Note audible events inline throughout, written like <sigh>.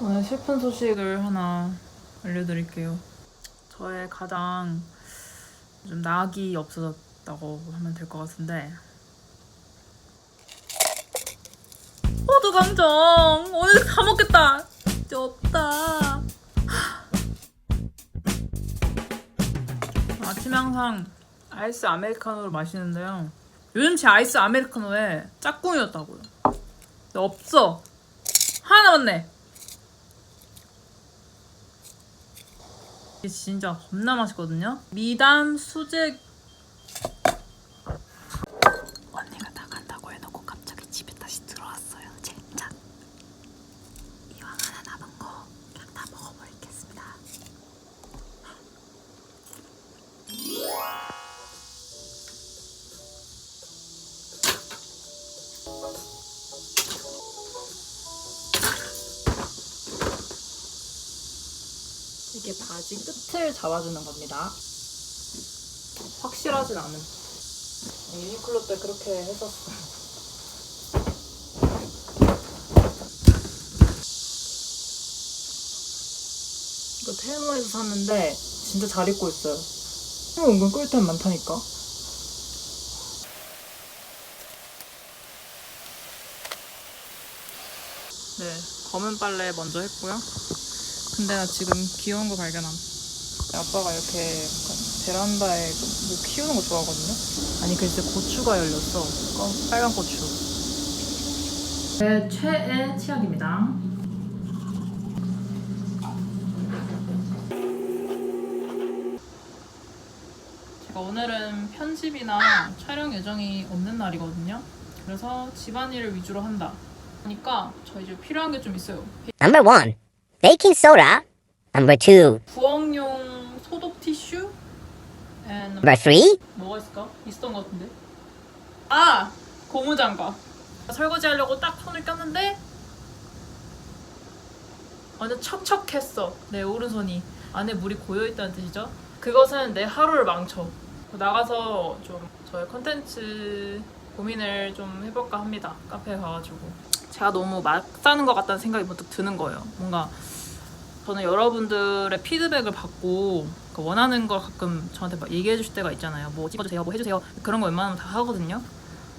오늘 슬픈 소식을 하나 알려드릴게요. 저의 가장 좀 낙이 없어졌다고 하면 될 것 같은데. 호두 감정 오늘 다 먹겠다. 진짜 없다. 아침에 항상 아이스 아메리카노를 마시는데요. 요즘 제 아이스 아메리카노에 짝꿍이었다고요. 없어. 하나 남았네. 이게 진짜 겁나 맛있거든요. 미담 수제 이게 바지 끝을 잡아주는 겁니다. 확실하진 않은. 유니클로 때 그렇게 했었어. 이거 테무에서 샀는데 진짜 잘 입고 있어요. 테무 은근 꿀템 많다니까. 네, 검은 빨래 먼저 했고요. 근데 나 지금 귀여운 거 발견함. 아빠가 이렇게 약간 베란다에 뭐 키우는 거 좋아하거든요. 아니 글쎄 고추가 열렸어. 어, 빨간 고추. 제 최애 치약입니다. 제가 오늘은 편집이나 촬영 예정이 없는 날이거든요. 그래서 집안일을 위주로 한다. 그러니까 저 이제 필요한 게 좀 있어요. Number one, baking soda. Number two, 부엌용 소독 티슈 and number three, 뭐가 있을까? 있었던 것 같은데. 아! 고무장갑. 설거지 하려고 딱 손을 꼈는데 완전 척척했어 내 오른손이. 안에 물이 고여있다는 뜻이죠? 그것은 내 하루를 망쳐. 나가서 좀 저의 컨텐츠 고민을 좀 해볼까 합니다. 카페에 가가지고 제가 너무 막 사는 것 같다는 생각이 문득 드는 거예요 뭔가 저는 여러분들의 피드백을 받고 그 원하는 걸 가끔 저한테 막 얘기해 주실 때가 있잖아요. 뭐 찍어주세요, 뭐 해주세요. 그런 거 웬만하면 다 하거든요.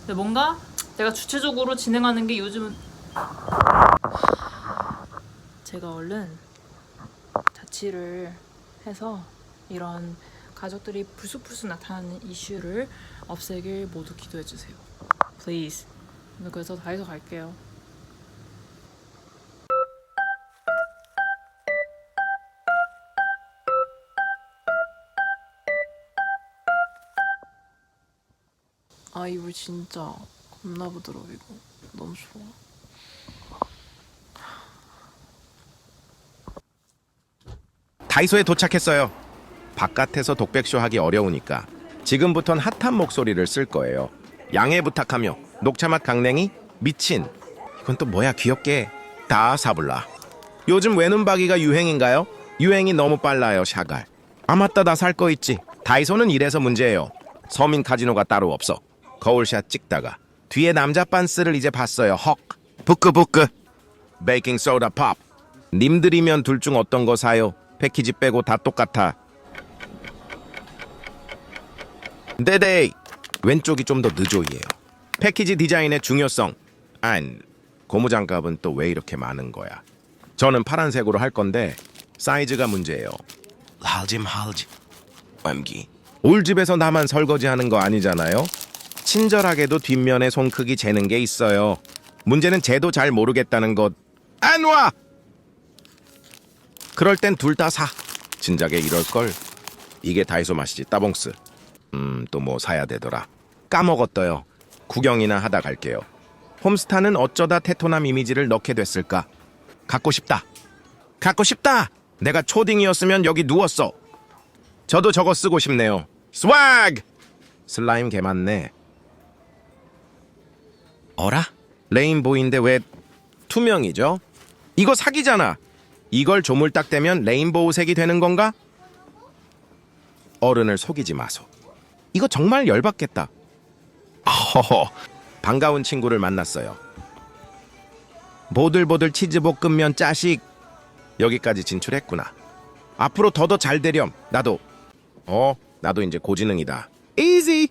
근데 뭔가 내가 주체적으로 진행하는 게 요즘은 제가 얼른 자취를 해서 이런 가족들이 불쑥불쑥 나타나는 이슈를 없애길 모두 기도해 주세요. Please. 그래서 다이소 갈게요. 아 이불 진짜 겁나 부드러워 이거 너무 좋아 다이소에 도착했어요. 바깥에서 독백쇼 하기 어려우니까 지금부턴 핫한 목소리를 쓸 거예요. 양해 부탁하며 녹차맛 강냉이 미친. 이건 또 뭐야 귀엽게 다 사불라. 요즘 외눈박이가 유행인가요? 유행이 너무 빨라요 샤갈. 아 맞다 나 살 거 있지. 다이소는 이래서 문제예요. 서민 카지노가 따로 없어. 거울샷 찍다가 뒤에 남자 빤스를 이제 봤어요. 헉. 부끄부끄. 베이킹 소다 팝. 님들이면 둘 중 어떤 거 사요? 패키지 빼고 다 똑같아. 네네. 왼쪽이 좀 더 느조이에요. 패키지 디자인의 중요성. 안. 고무장갑은 또 왜 이렇게 많은 거야? 저는 파란색으로 할 건데 사이즈가 문제예요. 할지 말지. 암기. 올 집에서 나만 설거지하는 거 아니잖아요. 친절하게도 뒷면에 손 크기 재는 게 있어요. 문제는 쟤도 잘 모르겠다는 것. 안 와! 그럴 땐 둘 다 사. 진작에 이럴 걸. 이게 다이소 맛이지 따봉스. 음, 또 뭐 사야 되더라. 까먹었어요. 구경이나 하다 갈게요. 홈스타는 어쩌다 테토남 이미지를 넣게 됐을까? 갖고 싶다. 갖고 싶다. 내가 초딩이었으면 여기 누웠어. 저도 저거 쓰고 싶네요. 스웩! 슬라임 개 많네. 어라? 레인보우인데 왜 투명이죠? 이거 사기잖아. 이걸 조물딱 대면 레인보우 색이 되는 건가? 어른을 속이지 마소. 이거 정말 열받겠다. 허허, 반가운 친구를 만났어요. 보들보들 치즈볶음면 짜식 여기까지 진출했구나. 앞으로 더더 잘 되렴. 나도. 어, 나도 이제 고지능이다. 이지.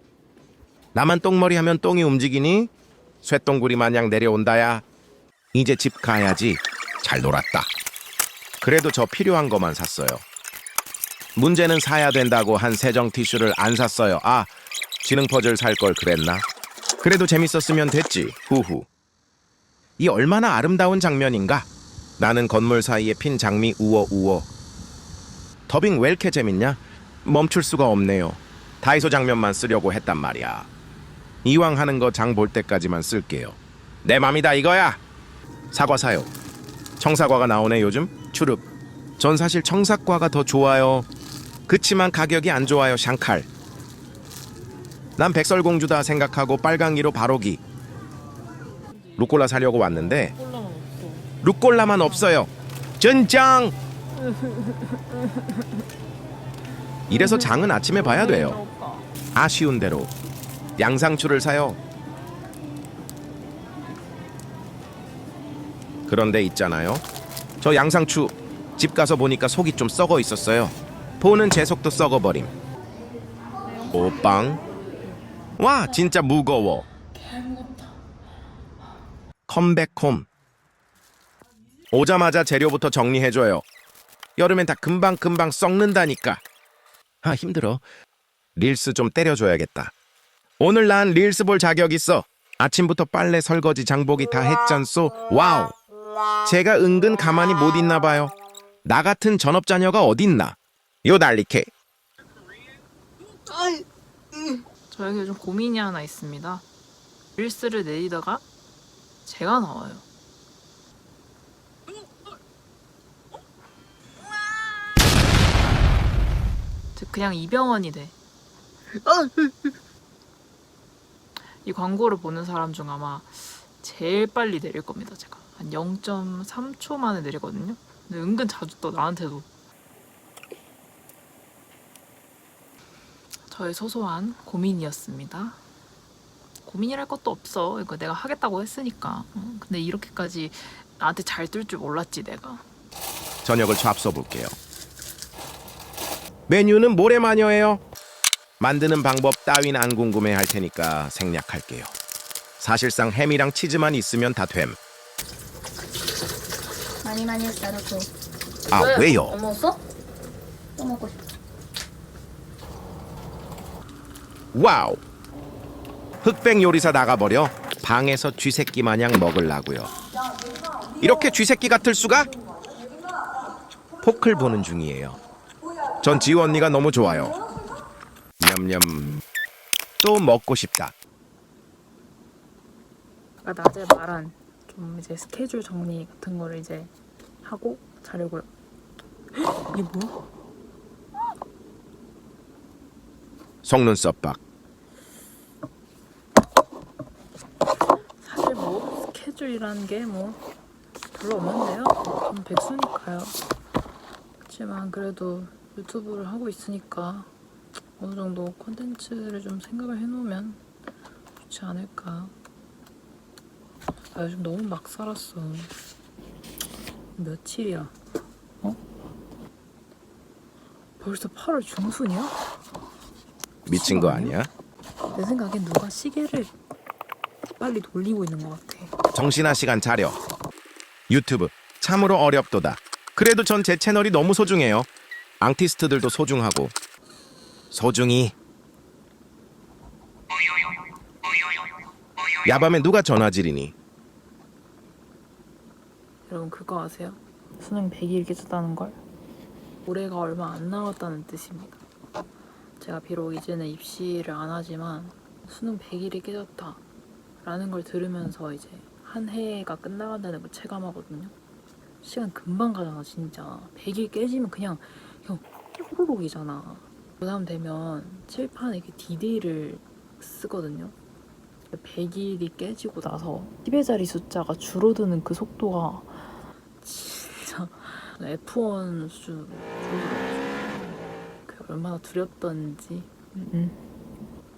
나만 똥머리 하면 똥이 움직이니? 쇠똥구리 마냥 내려온다야. 이제 집 가야지. 잘 놀았다. 그래도 저 필요한 것만 샀어요. 문제는 사야 된다고 한 세정 티슈를 안 샀어요. 아, 지능 퍼즐 살 걸 그랬나? 그래도 재밌었으면 됐지. 후후. 이 얼마나 아름다운 장면인가? 나는 건물 사이에 핀 장미 우어 우어. 더빙 왜 이렇게 재밌냐? 멈출 수가 없네요. 다이소 장면만 쓰려고 했단 말이야. 이왕 하는 거 장 볼 때까지만 쓸게요. 내 맘이다 이거야. 사과 사요. 청사과가 나오네 요즘. 추릅. 전 사실 청사과가 더 좋아요. 그치만 가격이 안 좋아요 샹칼. 난 백설공주다 생각하고 빨강이로 바로기. 루꼴라 사려고 왔는데. 루꼴라만 없어요. 전장. 이래서 장은 아침에 봐야 돼요. 아쉬운 대로 양상추를 사요. 그런데 있잖아요. 저 양상추 집 가서 보니까 속이 좀 썩어 있었어요. 보는 제 속도 썩어버림. 오빵. 와 진짜 무거워. 컴백홈. 오자마자 재료부터 정리해줘요. 여름엔 다 금방금방 썩는다니까. 아 힘들어. 릴스 좀 때려줘야겠다. 오늘 난 릴스 볼 자격 있어. 아침부터 빨래, 설거지, 장보기 다 했잖소. 와우. 제가 은근 가만히 못 있나 봐요. 나 같은 전업 자녀가 어딨나? 요 난리케. 저에게 요즘 고민이 하나 있습니다. 릴스를 내리다가 제가 나와요. 즉 그냥 이병헌이 돼. 이 광고를 보는 사람 중 아마 제일 빨리 내릴 겁니다. 제가 한 0.3초 만에 내리거든요. 근데 은근 자주 떠 나한테도. 저의 소소한 고민이었습니다. 고민이랄 것도 없어. 이거 내가 하겠다고 했으니까. 어, 근데 이렇게까지 나한테 잘 뜰 줄 몰랐지 내가. 저녁을 잡숴 볼게요. 메뉴는 모래마녀예요. 만드는 방법 따윈 안 궁금해 할 테니까 생략할게요. 사실상 햄이랑 치즈만 있으면 다 됨. 많이 많이 나도 아 왜요? 안 먹었어? 또 먹고 싶어 와우. 흑백 요리사 나가버려 방에서 쥐새끼 마냥 먹을라고요. 이렇게 쥐새끼 같을 수가? 포클 보는 중이에요. 전 지우 언니가 너무 좋아요. 냠냠. 또 먹고 싶다. 아까 낮에 말한 좀 이제 스케줄 정리 같은 거를 이제 하고 자려고요. 이게 뭐야? 속눈썹 박. 사실 뭐 스케줄이라는 게 뭐 별로 없는데요. 저는 백수니까요. 그렇지만 그래도 유튜브를 하고 있으니까 어느 정도 콘텐츠를 좀 생각을 해놓으면 좋지 않을까. 아 요즘 너무 막 살았어. 며칠이야? 어? 벌써 8월 중순이야? 미친 거 아니야? 내 생각엔 누가 시계를 빨리 돌리고 있는 것 같아. 정신아 시간 차려. 유튜브 참으로 어렵도다. 그래도 전 제 채널이 너무 소중해요. 앙티스트들도 소중하고 소중히. 야밤에 누가 전화질이니? 여러분 그거 아세요? 수능 100일 깨졌다는 걸? 올해가 얼마 안 남았다는 뜻입니다. 제가 비록 이제는 입시를 안 하지만 수능 100일이 깨졌다 라는 걸 들으면서 이제 한 해가 끝나간다는 걸 체감하거든요. 시간 금방 가잖아 진짜. 100일 깨지면 그냥 그냥 호로록이잖아. 그 다음 되면 칠판에 이렇게 디데이를 쓰거든요. 100일이 깨지고 나서 10의 자리 숫자가 줄어드는 그 속도가 진짜 <laughs> F1 수준으로 그게 얼마나 두렵던지.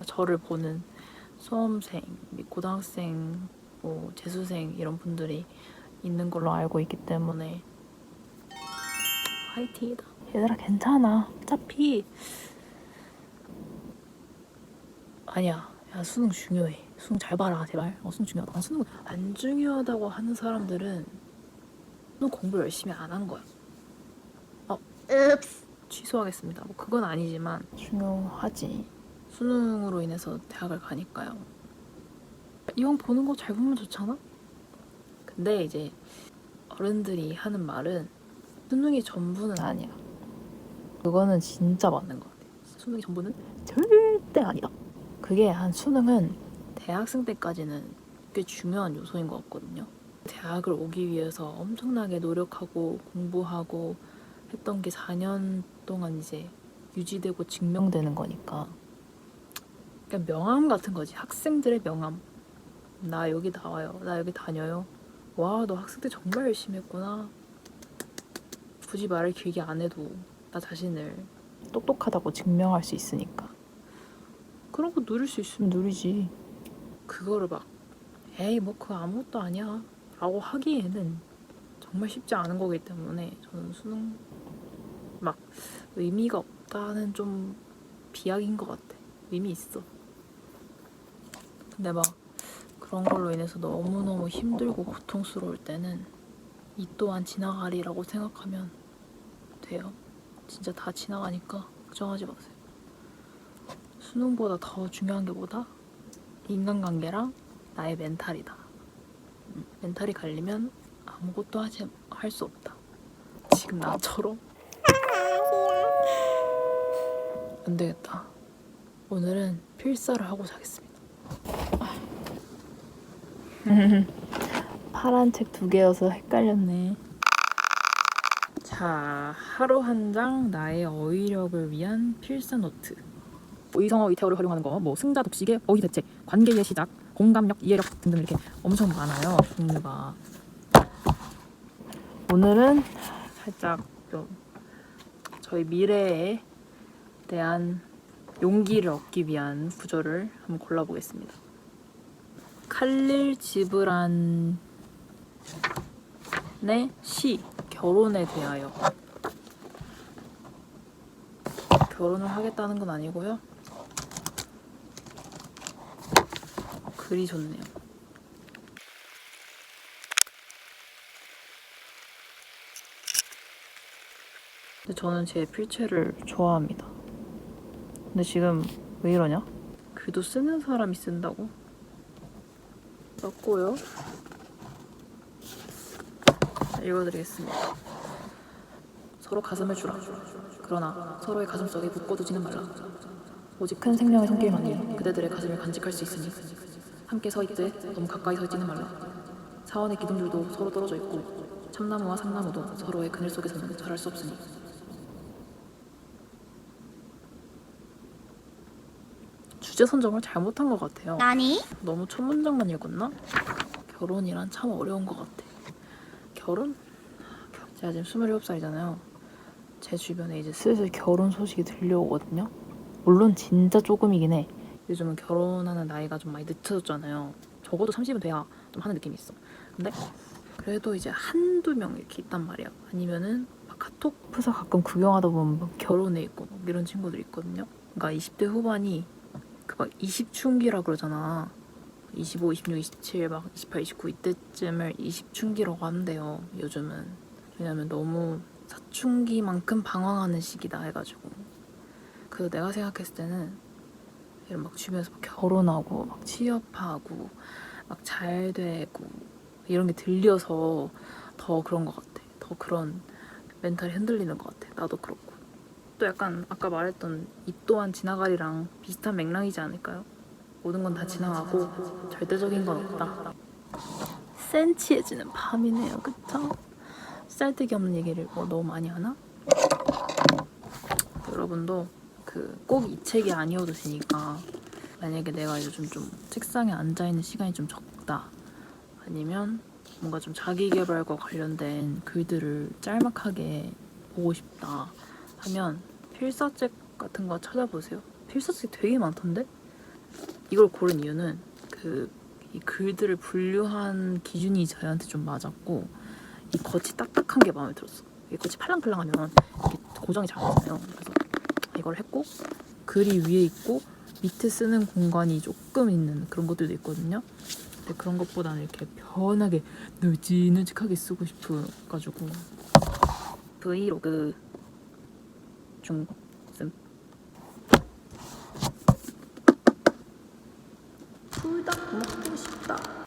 저를 보는 수험생, 및 고등학생, 뭐 재수생 이런 분들이 있는 걸로 알고 있기 때문에. 화이팅이다. 얘들아 괜찮아. 어차피 아니야. 야 수능 중요해. 수능 잘 봐라 제발. 어 수능 중요하다. 난 수능 안 중요하다고 하는 사람들은 수능 공부 열심히 안 한 거야. 어 취소하겠습니다. 뭐 그건 아니지만 중요하지. 수능으로 인해서 대학을 가니까요. 이왕 보는 거 잘 보면 좋잖아. 근데 이제 어른들이 하는 말은 수능이 전부는 아니야. 그거는 진짜 맞는 것 같아. 수능이 전부는 절대 아니다. 그게 한 수능은 대학생 때까지는 꽤 중요한 요소인 것 같거든요. 대학을 오기 위해서 엄청나게 노력하고 공부하고 했던 게 4년 동안 이제 유지되고 증명되는 거니까. 그러니까 명함 같은 거지. 학생들의 명함. 나 여기 나와요. 나 여기 다녀요. 와, 너 학생 때 정말 열심히 했구나. 굳이 말을 길게 안 해도 나 자신을 똑똑하다고 증명할 수 있으니까. 그런 거 누릴 수 있으면 누리지. 그거를 막, 에이, 뭐, 그거 아무것도 아니야. 라고 하기에는 정말 쉽지 않은 거기 때문에 저는 수능 막 의미가 없다는 좀 비약인 것 같아. 의미 있어. 근데 막 그런 걸로 인해서 너무너무 힘들고 고통스러울 때는 이 또한 지나가리라고 생각하면 돼요. 진짜 다 지나가니까 걱정하지 마세요. 수능보다 더 중요한 게 뭐다? 인간관계랑 나의 멘탈이다. 음, 멘탈이 갈리면 아무것도 하지 할 수 없다. 지금 나처럼 안 되겠다. 오늘은 필사를 하고 자겠습니다. <laughs> 파란 책 두 개여서 헷갈렸네. 자, 하루 한 장 나의 어휘력을 위한 필사 노트. 의성어 의태어를 활용하는 거, 뭐 승자 독식의 어휘 대책, 관계의 시작, 공감력, 이해력 등등 이렇게 엄청 많아요 종류가. 오늘은 살짝 좀 저희 미래에 대한 용기를 얻기 위한 구조를 한번 골라보겠습니다. 칼릴 지브란의 시 결혼에 대하여 결혼을 하겠다는 건 아니고요. 글이 좋네요. 근데 저는 제 필체를 좋아합니다. 근데 지금 왜 이러냐? 글도 쓰는 사람이 쓴다고? 썼고요. 자, 읽어드리겠습니다. 서로 가슴을 주라. 그러나 서로의 가슴 속에 묶어두지는 말라. 오직 큰 생명의 손길만이 그대들의 가슴을 간직할 수 있으니 함께 서 있되 너무 가까이 서 있지는 말라. 사원의 기둥들도 서로 떨어져 있고 참나무와 상나무도 서로의 그늘 속에서는 자랄 수 없으니 주제 선정을 잘못한 것 같아요. 나니? 너무 첫 문장만 읽었나? 결혼이란 참 어려운 것 같아. 결혼? 제가 지금 27살이잖아요. 제 주변에 이제 슬슬 결혼 소식이 들려오거든요. 물론 진짜 조금이긴 해. 요즘은 결혼하는 나이가 좀 많이 늦춰졌잖아요. 적어도 30은 돼야 좀 하는 느낌이 있어. 근데 그래도 이제 한두 명 이렇게 있단 말이야. 아니면은 막 카톡 프사 가끔 구경하다 보면 막 결혼해 있고 막 이런 친구들 있거든요. 그러니까 20대 후반이 그 막 20춘기라 그러잖아. 25, 26, 27, 막 28, 29 이때쯤을 20춘기라고 한대요. 요즘은 왜냐면 너무 사춘기만큼 방황하는 시기다 해가지고. 그래서 내가 생각했을 때는 이런 막 주변에서 막 결혼하고 막 취업하고 막 잘 되고 이런 게 들려서 더 그런 것 같아. 더 그런 멘탈이 흔들리는 것 같아. 나도 그렇고. 또 약간 아까 말했던 이 또한 지나가리랑 비슷한 맥락이지 않을까요? 모든 건 다 지나가고 절대적인 건 없다. 센치해지는 밤이네요, 그쵸? 쌀데기 없는 얘기를 뭐 너무 많이 하나? 여러분도 그 꼭 이 책이 아니어도 되니까 만약에 내가 요즘 좀 책상에 앉아 있는 시간이 좀 적다 아니면 뭔가 좀 자기 개발과 관련된 글들을 짤막하게 보고 싶다 하면 필사책 같은 거 찾아보세요. 필사책 되게 많던데? 이걸 고른 이유는 그 이 글들을 분류한 기준이 저희한테 좀 맞았고 이 겉이 딱딱한 게 마음에 들었어. 이게 끝이 팔랑팔랑하면 고정이 잘안 되잖아요. 그래서 이걸 했고 글이 위에 있고 밑에 쓰는 공간이 조금 있는 그런 것들도 있거든요. 근데 그런 것보다는 이렇게 편하게 느지느직하게 쓰고 싶어가지고 브이로그 중씀 불닭 먹고 싶다.